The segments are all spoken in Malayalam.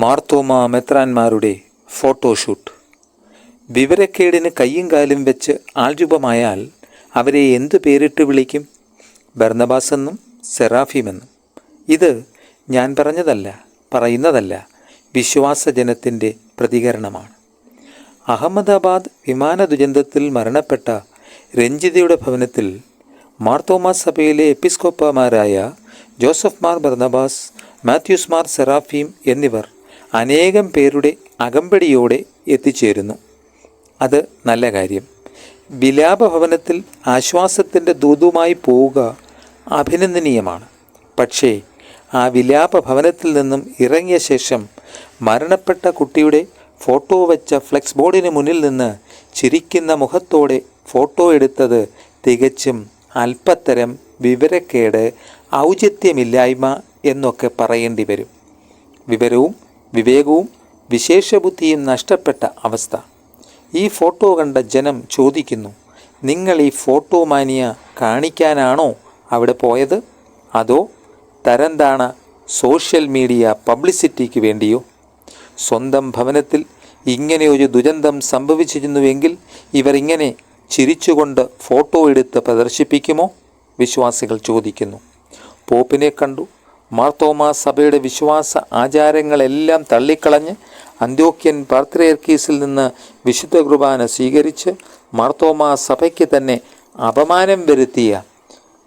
മാർത്തോമ മെത്രാന്മാരുടെ ഫോട്ടോഷൂട്ട്. വിവരക്കേടിന് കയ്യും കാലും വെച്ച് ആൾരൂപമായാൽ അവരെ എന്തു പേരിട്ട് വിളിക്കും? ബർണബാസ് എന്നും സെറാഫീമെന്നും. ഇത് ഞാൻ പറഞ്ഞതല്ല പറയുന്നതല്ല വിശ്വാസജനത്തിന്റെ പ്രതികരണമാണ്. അഹമ്മദാബാദ് വിമാന ദുരന്തത്തിൽ മരണപ്പെട്ട രഞ്ജിതയുടെ ഭവനത്തിൽ മാർത്തോമ സഭയിലെ എപ്പിസ്കോപ്പമാരായ Joseph Mar Barnabas Mathews Mar Serafim എന്നിവർ അനേകം പേരുടെ അകമ്പടിയോടെ എത്തിച്ചേരുന്നു. അത് നല്ല കാര്യം. വിലാപഭവനത്തിൽ ആശ്വാസത്തിന്റെ ദൂതുമായി പോവുക അഭിനന്ദനീയമാണ്. പക്ഷേ ആ വിലാപഭവനത്തിൽ നിന്നും ഇറങ്ങിയ ശേഷം മരണപ്പെട്ട കുട്ടിയുടെ ഫോട്ടോ വെച്ച ഫ്ലെക്സ് ബോർഡിന് മുന്നിൽ നിന്ന് ചിരിക്കുന്ന മുഖത്തോടെ ഫോട്ടോ എടുത്തത് തികച്ചും അല്പത്തരം വിവരക്കേട് ഔചിത്യമില്ലായ്മ എന്നൊക്കെ പറയേണ്ടി വരും. വിവരവും വിവേകവും വിശേഷബുദ്ധിയും നഷ്ടപ്പെട്ട അവസ്ഥ. ഈ ഫോട്ടോ കണ്ട ജനം ചോദിക്കുന്നു നിങ്ങൾ ഈ ഫോട്ടോ മാനിയ കാണിക്കാനാണോ അവിടെ പോയത്? അതോ തരംതാണ സോഷ്യൽ മീഡിയ പബ്ലിസിറ്റിക്ക് വേണ്ടിയോ? സ്വന്തം ഭവനത്തിൽ ഇങ്ങനെ ഒരു ദുരന്തം സംഭവിച്ചിരുന്നുവെങ്കിൽ ഇവർ ഇങ്ങനെ ചിരിച്ചുകൊണ്ട് ഫോട്ടോ എടുത്ത് പ്രദർശിപ്പിക്കുമോ? വിശ്വാസികൾ ചോദിക്കുന്നു. പോപ്പിനെ കണ്ടു മാർത്തോമാ സഭയുടെ വിശ്വാസ ആചാരങ്ങളെല്ലാം തള്ളിക്കളഞ്ഞ് അന്ത്യോക്യൻ പാർത്രയർക്കീസിൽ നിന്ന് വിശുദ്ധ കുർബാന സ്വീകരിച്ച് മാർത്തോമാ സഭയ്ക്ക് തന്നെ അപമാനം വരുത്തിയ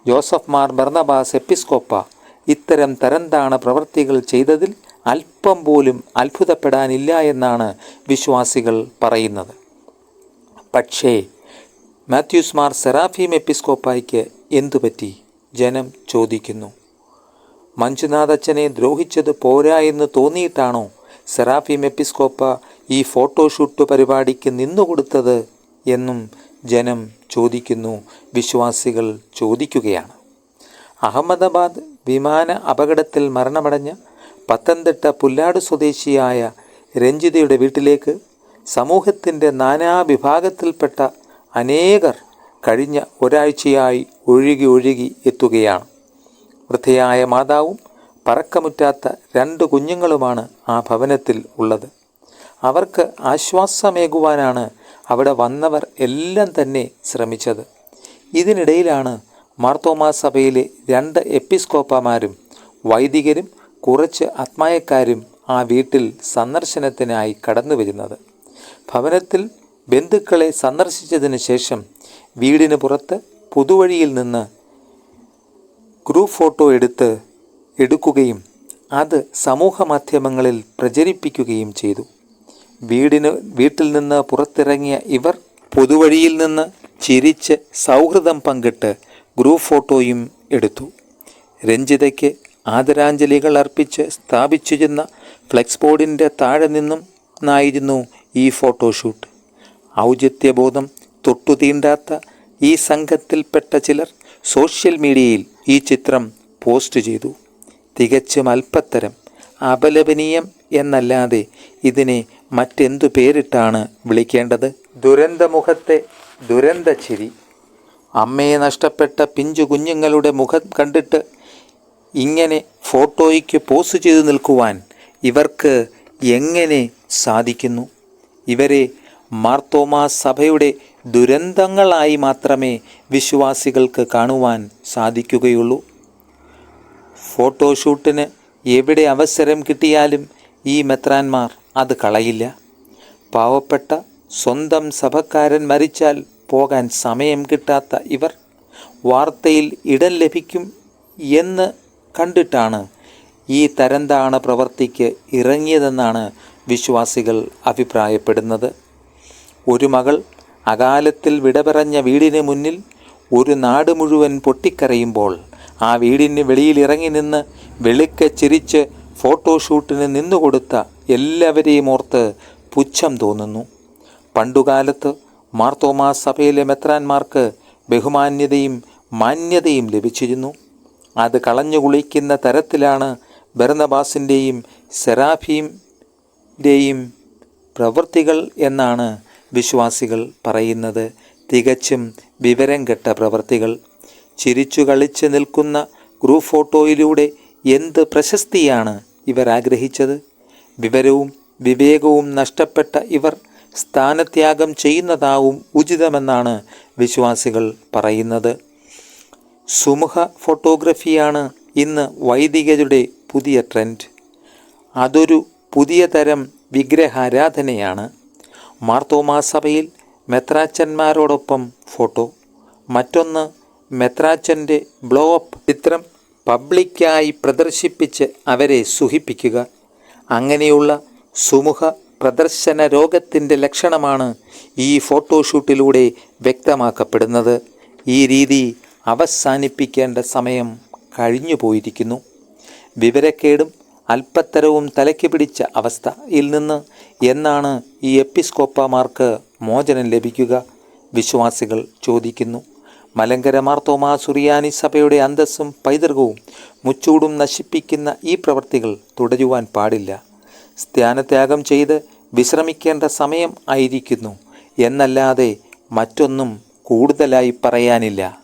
ജോസഫ് മാർ ബർണബാസ് എപ്പിസ്കോപ്പ. ഇത്തരം തരംതാണ പ്രവൃത്തികൾ ചെയ്തതിൽ അല്പം പോലും അത്ഭുതപ്പെടാനില്ല എന്നാണ് വിശ്വാസികൾ പറയുന്നത്. പക്ഷേ മാത്യൂസ് മാർ സെറാഫീം എപ്പിസ്കോപ്പായ്ക്ക് എന്തുപറ്റി? ജനം ചോദിക്കുന്നു. മഞ്ജുനാഥച്ചനെ ദ്രോഹിച്ചത് പോരാ എന്ന് തോന്നിയിട്ടാണോ സെറാഫിം എപ്പിസ്കോപ്പ ഈ ഫോട്ടോഷൂട്ട് പരിപാടിക്ക് നിന്നുകൊടുത്തത് എന്നും ജനം ചോദിക്കുന്നു വിശ്വാസികൾ ചോദിക്കുകയാണ്. അഹമ്മദാബാദ് വിമാന അപകടത്തിൽ മരണമടഞ്ഞ പത്തനംതിട്ട പുല്ലാട് സ്വദേശിയായ രഞ്ജിതയുടെ വീട്ടിലേക്ക് സമൂഹത്തിന്റെ നാനാവിഭാഗത്തിൽപ്പെട്ട അനേകർ കഴിഞ്ഞ ഒരാഴ്ചയായി ഒഴുകി ഒഴുകി എത്തുകയാണ്. വൃദ്ധയായ മാതാവും പറക്കമുറ്റാത്ത രണ്ട് കുഞ്ഞുങ്ങളുമാണ് ആ ഭവനത്തിൽ ഉള്ളത്. അവർക്ക് ആശ്വാസമേകുവാനാണ് അവിടെ വന്നവർ എല്ലാം തന്നെ ശ്രമിച്ചത്. ഇതിനിടയിലാണ് മാർത്തോമാ സഭയിലെ രണ്ട് എപ്പിസ്കോപ്പമാരും വൈദികരും കുറച്ച് ആത്മായക്കാരും ആ വീട്ടിൽ സന്ദർശനത്തിനായി കടന്നു വരുന്നത്. ഭവനത്തിൽ ബന്ധുക്കളെ സന്ദർശിച്ചതിന് ശേഷം വീടിന് പുറത്ത് പുതുവഴിയിൽ നിന്ന് ഗ്രൂപ്പ് ഫോട്ടോ എടുത്ത് എടുക്കുകയും അത് സമൂഹ മാധ്യമങ്ങളിൽ പ്രചരിപ്പിക്കുകയും ചെയ്തു. വീടിന് വീട്ടിൽ നിന്ന് പുറത്തിറങ്ങിയ ഇവർ പൊതുവഴിയിൽ നിന്ന് ചിരിച്ച് സൗഹൃദം പങ്കിട്ട് ഗ്രൂപ്പ് ഫോട്ടോയും എടുത്തു. രഞ്ജിതയ്ക്ക് ആദരാഞ്ജലികൾ അർപ്പിച്ച് സ്ഥാപിച്ചിരുന്ന ഫ്ലെക്സ് ബോർഡിന്റെ താഴെ നിന്നും ആയിരുന്നു ഈ ഫോട്ടോഷൂട്ട് ഔചിത്യബോധം തൊട്ടുതീണ്ടാത്ത ഈ സംഘത്തിൽപ്പെട്ട ചിലർ സോഷ്യൽ മീഡിയയിൽ ഈ ചിത്രം പോസ്റ്റ് ചെയ്തു. തികച്ചും അല്പത്തരം അപലപനീയം എന്നല്ലാതെ ഇതിനെ മറ്റെന്തു പേരിട്ടാണ് വിളിക്കേണ്ടത്? ദുരന്തമുഖത്തെ ദുരന്ത ചിരി. അമ്മയെ നഷ്ടപ്പെട്ട പിഞ്ചു കുഞ്ഞുങ്ങളുടെ മുഖം കണ്ടിട്ട് ഇങ്ങനെ ഫോട്ടോയ്ക്ക് പോസ്റ്റ് ചെയ്തു നിൽക്കുവാൻ ഇവർക്ക് എങ്ങനെ സാധിക്കുന്നു? ഇവരെ മാർത്തോമാ സഭയുടെ ദുരന്തങ്ങളായി മാത്രമേ വിശ്വാസികൾക്ക് കാണുവാൻ സാധിക്കുകയുള്ളൂ. ഫോട്ടോഷൂട്ടിന് എവിടെ അവസരം കിട്ടിയാലും ഈ മെത്രാന്മാർ അത് കളയില്ല. പാവപ്പെട്ട സ്വന്തം സഭക്കാരൻ മരിച്ചാൽ പോകാൻ സമയം കിട്ടാത്ത ഇവർ വാർത്തയിൽ ഇടം ലഭിക്കും എന്ന് കണ്ടിട്ടാണ് ഈ തരംതാണ പ്രവർത്തിക്ക് ഇറങ്ങിയതെന്നാണ് വിശ്വാസികൾ അഭിപ്രായപ്പെടുന്നത്. ഒരു മകൾ അകാലത്തിൽ വിട പറഞ്ഞ വീടിന് മുന്നിൽ ഒരു നാട് മുഴുവൻ പൊട്ടിക്കരയുമ്പോൾ ആ വീടിന് വെളിയിലിറങ്ങി നിന്ന് വെളുക്ക ചിരിച്ച് ഫോട്ടോഷൂട്ടിന് നിന്നുകൊടുത്ത എല്ലാവരെയും ഓർത്ത് പുച്ഛം തോന്നുന്നു. പണ്ടുകാലത്ത് മാർത്തോമാ സഭയിലെ മെത്രാന്മാർക്ക് ബഹുമാന്യതയും മാന്യതയും ലഭിച്ചിരുന്നു. അത് കളഞ്ഞു കുളിക്കുന്ന തരത്തിലാണ് ബർണബാസിന്റെയും സെറാഫീന്റെയും പ്രവൃത്തികൾ എന്നാണ് വിശ്വാസികൾ പറയുന്നത് തികച്ചും വിവരം കെട്ട പ്രവർത്തികൾ. ചിരിച്ചു കളിച്ച് നിൽക്കുന്ന ഗ്രൂപ്പ് ഫോട്ടോയിലൂടെ എന്ത് പ്രശസ്തിയാണ് ഇവർ ആഗ്രഹിച്ചത്? വിവരവും വിവേകവും നഷ്ടപ്പെട്ട ഇവർ സ്ഥാനത്യാഗം ചെയ്യുന്നതാവും ഉചിതമെന്നാണ് വിശ്വാസികൾ പറയുന്നത്. സുമുഖ ഫോട്ടോഗ്രഫിയാണ് ഇന്ന് വൈദികരുടെ പുതിയ ട്രെൻഡ്. അതൊരു പുതിയ തരം വിഗ്രഹാരാധനയാണ്. മാർത്തോമാ സഭയിൽ മെത്രാച്ചന്മാരോടൊപ്പം ഫോട്ടോ. മറ്റൊന്ന് മെത്രാച്ചന്റെ ബ്ലോ അപ്പ് ചിത്രം പബ്ലിക്കായി പ്രദർശിപ്പിച്ച് അവരെ സുഹിപ്പിക്കുക. അങ്ങനെയുള്ള സുമുഖ പ്രദർശന രോഗത്തിന്റെ ലക്ഷണമാണ് ഈ ഫോട്ടോഷൂട്ടിലൂടെ വ്യക്തമാക്കപ്പെടുന്നത്. ഈ രീതി അവസാനിപ്പിക്കേണ്ട സമയം കഴിഞ്ഞു പോയിരിക്കുന്നു വിവരക്കേടും അല്പത്തരവും തലയ്ക്ക് പിടിച്ച അവസ്ഥയിൽ നിന്ന് എന്നാണ് ഈ എപ്പിസ്കോപ്പമാർക്ക് മോചനം ലഭിക്കുക. വിശ്വാസികൾ ചോദിക്കുന്നു. മലങ്കര മാർത്തോമാ സുറിയാനി സഭയുടെ അന്തസ്സും പൈതൃകവും മുച്ചൂടും നശിപ്പിക്കുന്ന ഈ പ്രവൃത്തികൾ തുടരുവാൻ പാടില്ല. സ്ഥാനത്യാഗം ചെയ്ത് വിശ്രമിക്കേണ്ട സമയം ആയിരിക്കുന്നു. എന്നല്ലാതെ മറ്റൊന്നും കൂടുതലായി പറയാനില്ല.